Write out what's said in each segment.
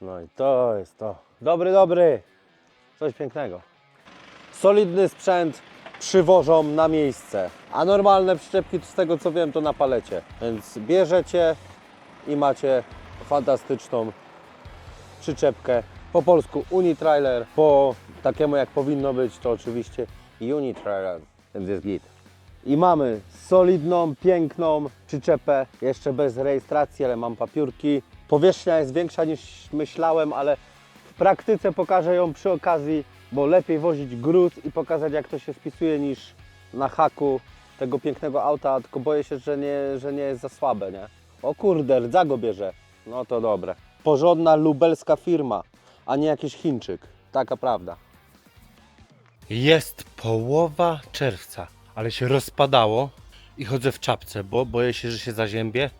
No i to jest to. Dobry, dobry. Coś pięknego. Solidny sprzęt przywożą na miejsce, a normalne przyczepki, z tego co wiem, to na palecie. Więc bierzecie i macie fantastyczną przyczepkę. Po polsku Unitrailer, po takiemu jak powinno być, to oczywiście Unitrailer, więc jest git. I mamy solidną, piękną przyczepę, jeszcze bez rejestracji, ale mam papiurki. Powierzchnia jest większa niż myślałem, ale w praktyce pokażę ją przy okazji, bo lepiej wozić gruz i pokazać jak to się spisuje niż na haku tego pięknego auta, tylko boję się, że nie, że nie jest za słabe, nie? O kurde, rdza go bierze. No to dobre. Porządna lubelska firma, a nie jakiś Chińczyk. Taka prawda. Jest połowa czerwca, ale się rozpadało i chodzę w czapce, bo boję się, że się zaziębię,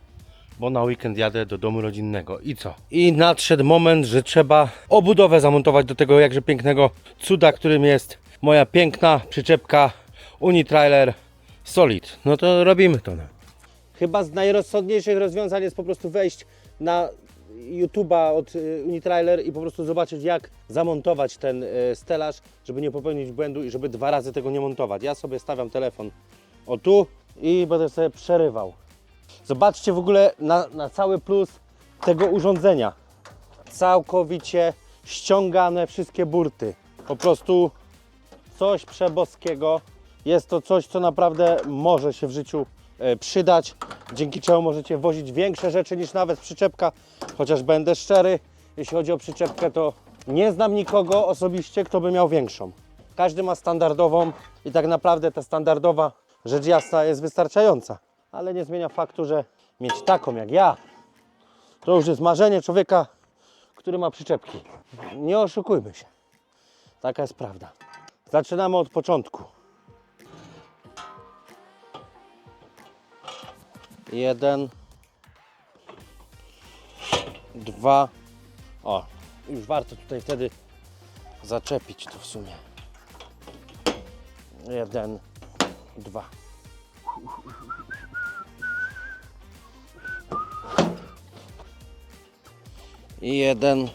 bo na weekend jadę do domu rodzinnego. I co? I nadszedł moment, że trzeba obudowę zamontować do tego jakże pięknego cuda, którym jest moja piękna przyczepka Unitrailer Solid. No to robimy to. No. Chyba z najrozsądniejszych rozwiązań jest po prostu wejść na YouTube'a od y, Unitrailer i po prostu zobaczyć jak zamontować ten y, stelaż, żeby nie popełnić błędu i żeby dwa razy tego nie montować. Ja sobie stawiam telefon o tu i będę sobie przerywał. Zobaczcie w ogóle na, na cały plus tego urządzenia. Całkowicie ściągane wszystkie burty. Po prostu coś przeboskiego. Jest to coś, co naprawdę może się w życiu e, przydać, dzięki czemu możecie wozić większe rzeczy niż nawet przyczepka. Chociaż będę szczery, jeśli chodzi o przyczepkę, to nie znam nikogo osobiście, kto by miał większą. Każdy ma standardową i tak naprawdę ta standardowa, rzecz jasna, jest wystarczająca. Ale nie zmienia faktu, że mieć taką jak ja, to już jest marzenie człowieka, który ma przyczepki. Nie oszukujmy się. Taka jest prawda. Zaczynamy od początku. Jeden, dwa. O, już warto tutaj wtedy zaczepić to w sumie. Jeden, dwa. I jeden.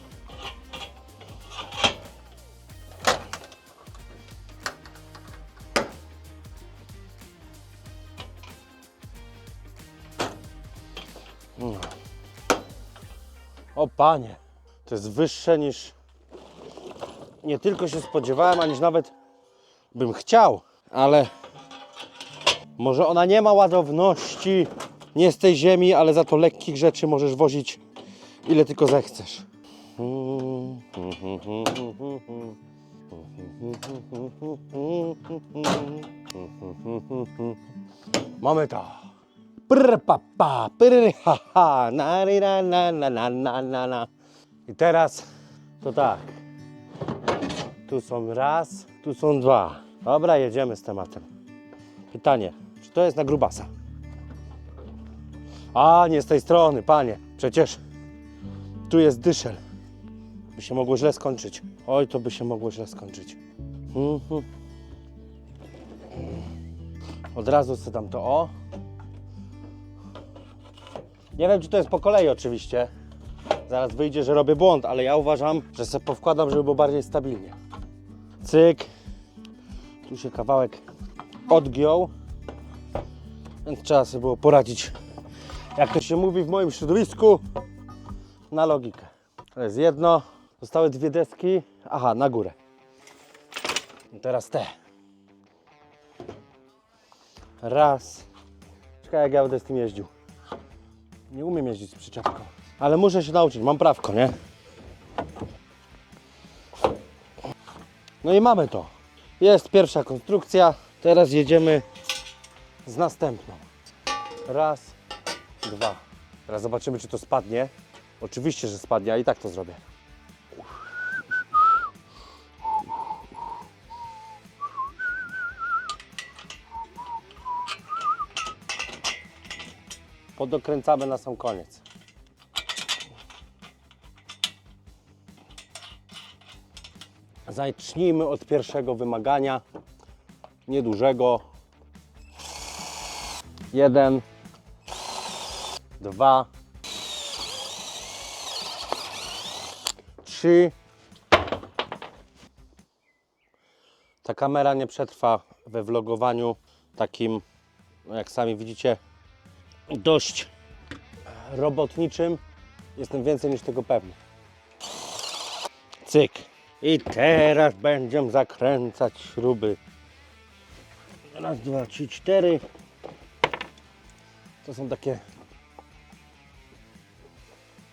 O panie, to jest wyższe niż nie tylko się spodziewałem, a niż nawet bym chciał, ale może ona nie ma ładowności, nie z tej ziemi, ale za to lekkich rzeczy możesz wozić ile tylko zechcesz. Mamy to. Prr, pa, pa, prr, ha, ha, na, na, na, na, na, na, na. I teraz to tak. Tu są raz, tu są dwa. Dobra, jedziemy z tematem. Pytanie, czy to jest na grubasa? A, nie z tej strony, panie. Przecież tu jest dyszel. By się mogło źle skończyć. Oj, to by się mogło źle skończyć. Mhm. Od razu sobie to o. Nie wiem, czy to jest po kolei oczywiście. Zaraz wyjdzie, że robię błąd, ale ja uważam, że sobie powkładam, żeby było bardziej stabilnie. Cyk. Tu się kawałek odgiął. Więc trzeba sobie było poradzić, jak to się mówi w moim środowisku, na logikę. To jest jedno. Zostały dwie deski. Aha, na górę. I teraz te. Raz. Czekaj, jak ja będę z tym jeździł. Nie umiem jeździć z przyczepką. Ale muszę się nauczyć, mam prawko, nie? No i mamy to. Jest pierwsza konstrukcja. Teraz jedziemy z następną. Raz, dwa. Teraz zobaczymy, czy to spadnie. Oczywiście, że spadnie, a i tak to zrobię. Podokręcamy na sam koniec. Zacznijmy od pierwszego wymagania, niedużego. Jeden, dwa, Ta kamera nie przetrwa we vlogowaniu takim, no jak sami widzicie, dość robotniczym. Jestem więcej niż tego pewny. Cyk. I teraz będziemy zakręcać śruby. Raz, dwa, trzy, cztery. To są takie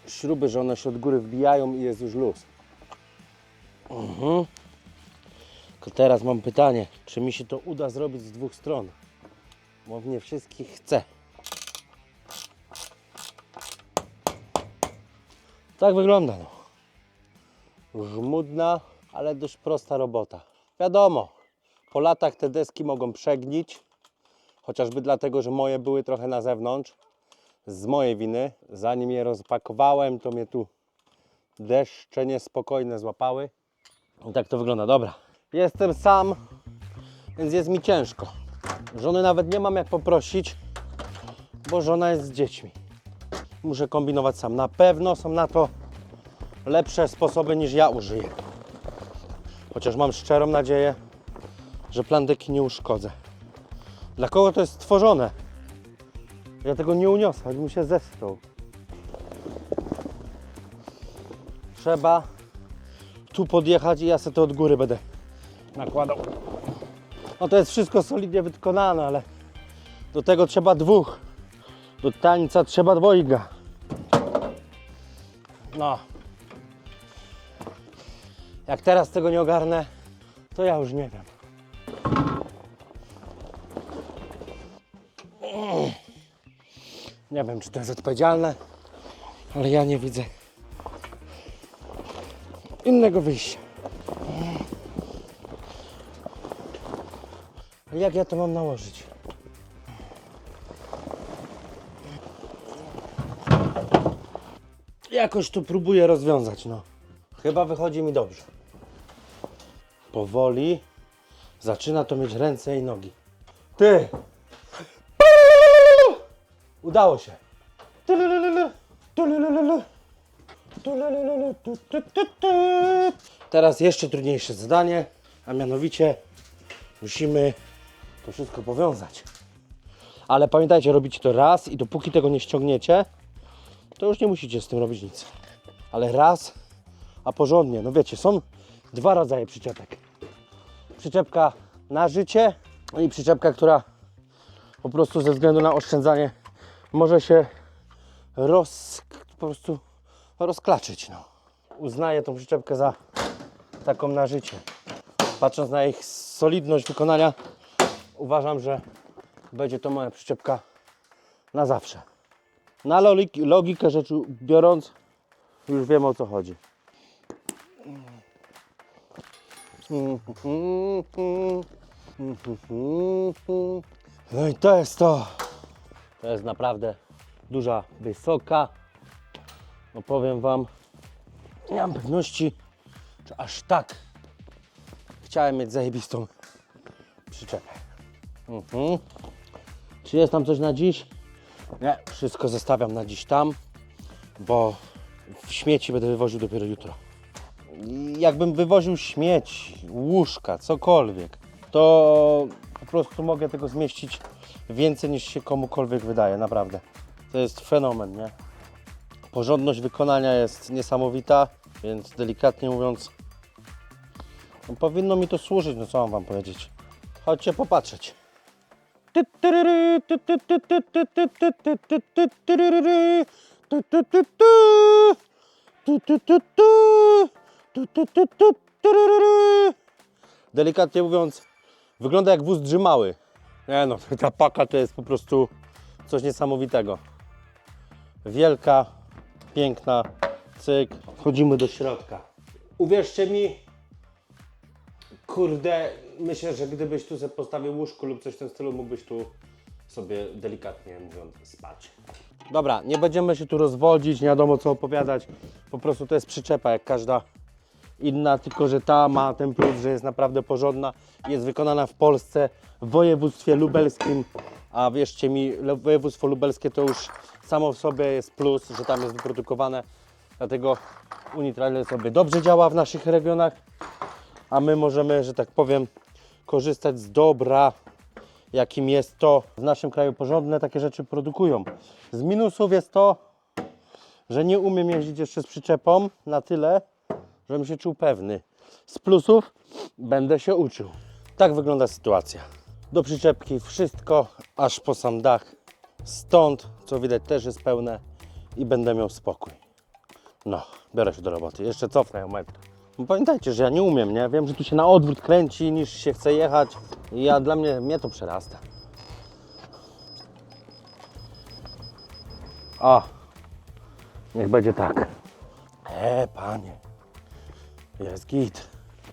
śruby, że one się od góry wbijają i jest już luz. Mhm. Tylko teraz mam pytanie, czy mi się to uda zrobić z dwóch stron? Bo w nie wszystkich chcę. Tak wygląda no. Żmudna, ale dość prosta robota. Wiadomo, po latach te deski mogą przegnić, chociażby dlatego, że moje były trochę na zewnątrz, z mojej winy. Zanim je rozpakowałem, to mnie tu deszcze niespokojne złapały. I tak to wygląda. Dobra, jestem sam, więc jest mi ciężko. Żony nawet nie mam jak poprosić, bo żona jest z dziećmi. Muszę kombinować sam. Na pewno są na to lepsze sposoby niż ja użyję. Chociaż mam szczerą nadzieję, że plandyki nie uszkodzę. Dla kogo to jest stworzone? Ja tego nie uniosę, choćbym się zesrał. Trzeba tu podjechać i ja sobie to od góry będę nakładał. No to jest wszystko solidnie wykonane, ale do tego trzeba dwóch. Do tańca trzeba dwojga. No. Jak teraz tego nie ogarnę, to ja już nie wiem. Nie wiem, czy to jest odpowiedzialne, ale ja nie widzę innego wyjścia. Jak ja to mam nałożyć? Jakoś to próbuję rozwiązać, no. Chyba wychodzi mi dobrze. Powoli zaczyna to mieć ręce i nogi. Ty! Udało się. Teraz jeszcze trudniejsze zadanie, a mianowicie musimy to wszystko powiązać. Ale pamiętajcie, robicie to raz i dopóki tego nie ściągniecie, to już nie musicie z tym robić nic. Ale raz, a porządnie. No wiecie, są dwa rodzaje przyczepek. Przyczepka na życie i przyczepka, która po prostu ze względu na oszczędzanie może się roz, po prostu rozklaczyć. No. Uznaję tą przyczepkę za taką na życie. Patrząc na ich solidność wykonania, uważam, że będzie to moja przyczepka na zawsze. Na logik- logikę rzeczy biorąc, już wiem o co chodzi. No i to jest to. To jest naprawdę duża, wysoka. No powiem Wam, nie mam pewności, czy aż tak chciałem mieć zajebistą przyczepę. Mhm. Czy jest tam coś na dziś? Nie, wszystko zostawiam na dziś tam, bo w śmieci będę wywoził dopiero jutro. Jakbym wywoził śmieci, łóżka, cokolwiek, to po prostu mogę tego zmieścić więcej niż się komukolwiek wydaje, naprawdę. To jest fenomen, nie? Porządność wykonania jest niesamowita, więc delikatnie mówiąc, no powinno mi to służyć, no co mam Wam powiedzieć. Chodźcie popatrzeć. Delikatnie mówiąc, wygląda jak wóz drzymały. Nie no, ta paka to jest po prostu coś niesamowitego. Wielka, piękna, cyk. Wchodzimy do środka. Uwierzcie mi, kurde, myślę, że gdybyś tu sobie postawił łóżko lub coś w tym stylu, mógłbyś tu sobie delikatnie mówiąc spać. Dobra, nie będziemy się tu rozwodzić, nie wiadomo co opowiadać. Po prostu to jest przyczepa jak każda inna, tylko że ta ma ten plus, że jest naprawdę porządna. Jest wykonana w Polsce, w województwie lubelskim, a wierzcie mi, województwo lubelskie to już samo w sobie jest plus, że tam jest wyprodukowane. Dlatego Unitrailer sobie dobrze działa w naszych regionach, a my możemy, że tak powiem, korzystać z dobra, jakim jest to. W naszym kraju porządne takie rzeczy produkują. Z minusów jest to, że nie umiem jeździć jeszcze z przyczepą na tyle, żebym się czuł pewny. Z plusów będę się uczył. Tak wygląda sytuacja. Do przyczepki wszystko, aż po sam dach. Stąd, co widać, też jest pełne i będę miał spokój. No, biorę się do roboty. Jeszcze cofnę o metr. Pamiętajcie, że ja nie umiem, nie? Wiem, że tu się na odwrót kręci, niż się chce jechać. I ja, dla mnie, mnie to przerasta. O, niech będzie tak. E, panie, jest git.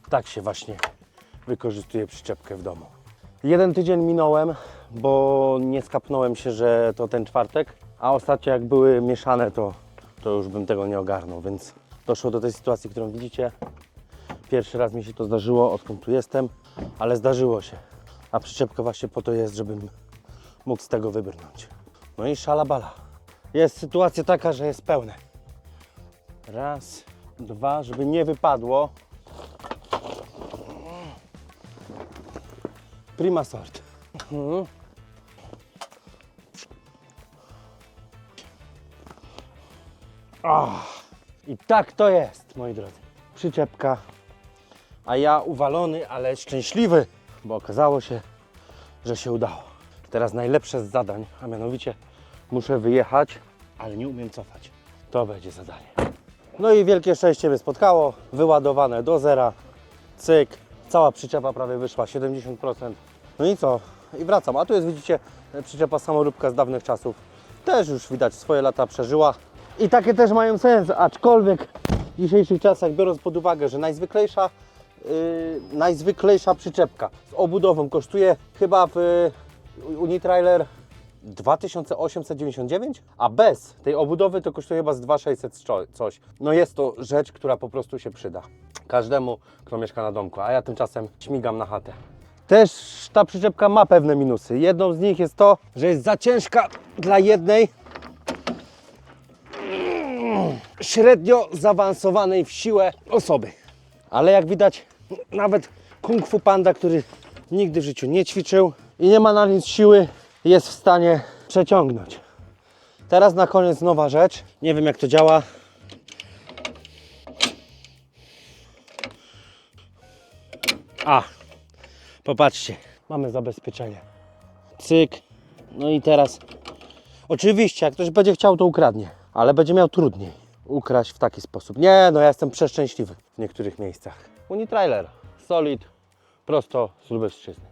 Tak się właśnie wykorzystuje przyczepkę w domu. Jeden tydzień minąłem, bo nie skapnąłem się, że to ten czwartek, a ostatnio jak były mieszane, to, to już bym tego nie ogarnął, więc doszło do tej sytuacji, którą widzicie. Pierwszy raz mi się to zdarzyło, odkąd tu jestem, ale zdarzyło się. A przyczepka właśnie po to jest, żebym mógł z tego wybrnąć. No i szalabala. Jest sytuacja taka, że jest pełne. Raz, dwa, żeby nie wypadło. Prima sort. Mhm. Ah, I tak to jest, moi drodzy. Przyczepka, a ja uwalony, ale szczęśliwy, bo okazało się, że się udało. Teraz najlepsze z zadań, a mianowicie muszę wyjechać, ale nie umiem cofać. To będzie zadanie. No i wielkie szczęście mnie spotkało. Wyładowane do zera. Cyk. Cała przyczepa prawie wyszła, 70%. No i co? I wracam. A tu jest, widzicie, przyczepa samoróbka z dawnych czasów. Też już widać, swoje lata przeżyła. I takie też mają sens, aczkolwiek w dzisiejszych czasach, biorąc pod uwagę, że najzwyklejsza, yy, najzwyklejsza przyczepka z obudową kosztuje chyba w yy, Unitrailer 2899, a bez tej obudowy to kosztuje chyba z 2600 sto- coś. No jest to rzecz, która po prostu się przyda każdemu, kto mieszka na domku, a ja tymczasem śmigam na chatę. Też ta przyczepka ma pewne minusy. Jedną z nich jest to, że jest za ciężka dla jednej średnio zaawansowanej w siłę osoby. Ale jak widać, nawet Kung Fu Panda, który nigdy w życiu nie ćwiczył i nie ma na nic siły, jest w stanie przeciągnąć. Teraz na koniec nowa rzecz. Nie wiem jak to działa. A, popatrzcie, mamy zabezpieczenie. Cyk. No i teraz, oczywiście, jak ktoś będzie chciał, to ukradnie, ale będzie miał trudniej ukraść w taki sposób. Nie, no ja jestem przeszczęśliwy w niektórych miejscach. Unitrailer, solid, prosto z Lubelszczyzny.